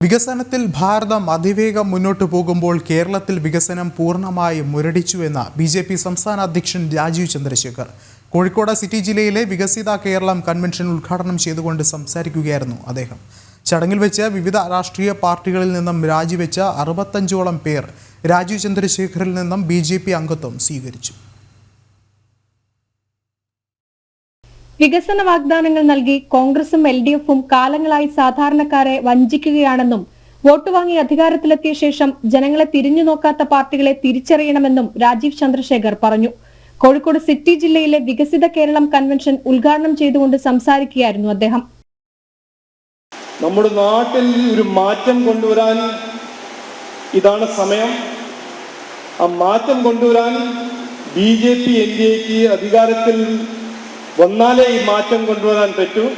വികസനത്തിൽ ഭാരതം അതിവേഗം മുന്നോട്ട് പോകുമ്പോൾ കേരളത്തിൽ വികസനം പൂർണമായും മുരടിച്ചുവെന്ന് ബി ജെ പി സംസ്ഥാന അധ്യക്ഷൻ രാജീവ് ചന്ദ്രശേഖർ. കോഴിക്കോട് സിറ്റി ജില്ലയിലെ വികസിത കേരളം കൺവെൻഷൻ ഉദ്ഘാടനം ചെയ്തുകൊണ്ട് സംസാരിക്കുകയായിരുന്നു അദ്ദേഹം. ചടങ്ങിൽ വെച്ച് വിവിധ രാഷ്ട്രീയ പാർട്ടികളിൽ നിന്നും രാജിവെച്ച അറുപത്തഞ്ചോളം പേർ രാജീവ് ചന്ദ്രശേഖറിൽ നിന്നും ബി അംഗത്വം സ്വീകരിച്ചു. വികസന വാഗ്ദാനങ്ങൾ നൽകി കോൺഗ്രസും എൽ ഡി എഫും കാലങ്ങളായി സാധാരണക്കാരെ വഞ്ചിക്കുകയാണെന്നും വോട്ട് വാങ്ങി അധികാരത്തിലെത്തിയ ശേഷം ജനങ്ങളെ തിരിഞ്ഞു നോക്കാത്ത പാർട്ടികളെ തിരിച്ചറിയണമെന്നും രാജീവ് ചന്ദ്രശേഖർ പറഞ്ഞു. കോഴിക്കോട് സിറ്റി ജില്ലയിലെ വികസിത കേരളം കൺവെൻഷൻ ഉദ്ഘാടനം ചെയ്തുകൊണ്ട് സംസാരിക്കുകയായിരുന്നു അദ്ദേഹം. നമ്മുടെ നാട്ടിൽ ഒരു മാറ്റം കൊണ്ടുവരാൻ ഇതാണ് സമയം. ആ മാറ്റം കൊണ്ടുവരാൻ B J P N D എക്ക് അധികാരത്തിൽ വന്നാലേ ഈ മാറ്റം കൊണ്ടുവരാൻ പറ്റൂ.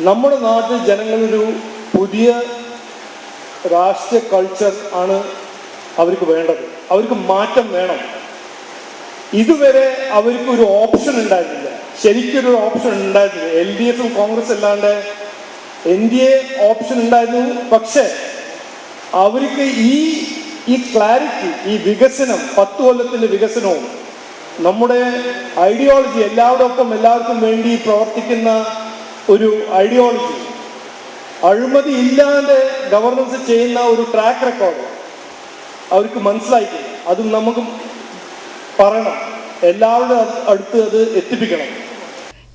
നമ്മുടെ നാട്ടിൽ ജനങ്ങളൊരു പുതിയ രാഷ്ട്രീയ കൾച്ചർ ആണ് അവർക്ക് വേണ്ടത്. അവർക്ക് മാറ്റം വേണം. ഇതുവരെ അവർക്ക് ഒരു ഓപ്ഷൻ ഉണ്ടായിരുന്നില്ല. ശരിക്കൊരു ഓപ്ഷൻ ഉണ്ടായിരുന്നില്ല. എൽ ഡി എഫും കോൺഗ്രസ് അല്ലാണ്ട് എൻ ഡി എ ഓപ്ഷൻ ഉണ്ടായിരുന്നു. പക്ഷേ അവർക്ക് ഈ ഈ ക്ലാരിറ്റി ഈ വികസനം പത്ത് കൊല്ലത്തിന്റെ വികസനവും നമ്മുടെ ഐഡിയോളജി എല്ലാവരോടൊപ്പം എല്ലാവർക്കും വേണ്ടി പ്രവർത്തിക്കുന്ന ഒരു ഐഡിയോളജി അഴിമതി ഇല്ലാതെ ഗവർണൻസ് ചെയ്യുന്ന ഒരു ട്രാക്ക് റെക്കോർഡ് അവർക്ക് മനസ്സിലായിട്ടില്ല. അതും നമുക്ക് പറയണം. എല്ലാവരുടെ അടുത്ത് അത് എത്തിപ്പിക്കണം.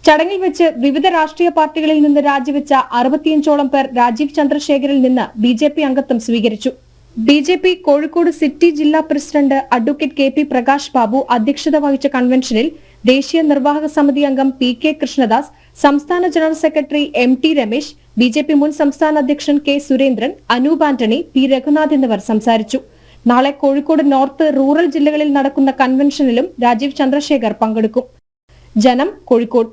ചടങ്ങിൽ വെച്ച് വിവിധ രാഷ്ട്രീയ പാർട്ടികളിൽ നിന്ന് രാജിവെച്ച അറുപത്തിയഞ്ചോളം പേർ രാജീവ് ചന്ദ്രശേഖരിൽ നിന്ന് ബി അംഗത്വം സ്വീകരിച്ചു. B J P Kozhikode city ജില്ലാ president advocate K P Prakash Babu അധ്യക്ഷത വഹിച്ച കൺവെൻഷനിൽ ദേശീയ നിർവാഹക സമിതി അംഗം പി കെ കൃഷ്ണദാസ് സംസ്ഥാന general secretary M T Ramesh B J P മുൻ സംസ്ഥാന അധ്യക്ഷൻ കെ സുരേന്ദ്രൻ അനൂപ് ആന്റണി പി രഘുനാഥ് എന്നിവർ സംസാരിച്ചു. നാളെ കോഴിക്കോട് നോർത്ത് റൂറൽ ജില്ലകളിൽ നടക്കുന്ന കൺവെൻഷനിലും രാജീവ് ചന്ദ്രശേഖർ പങ്കെടുക്കും. ജനം കോഴിക്കോട്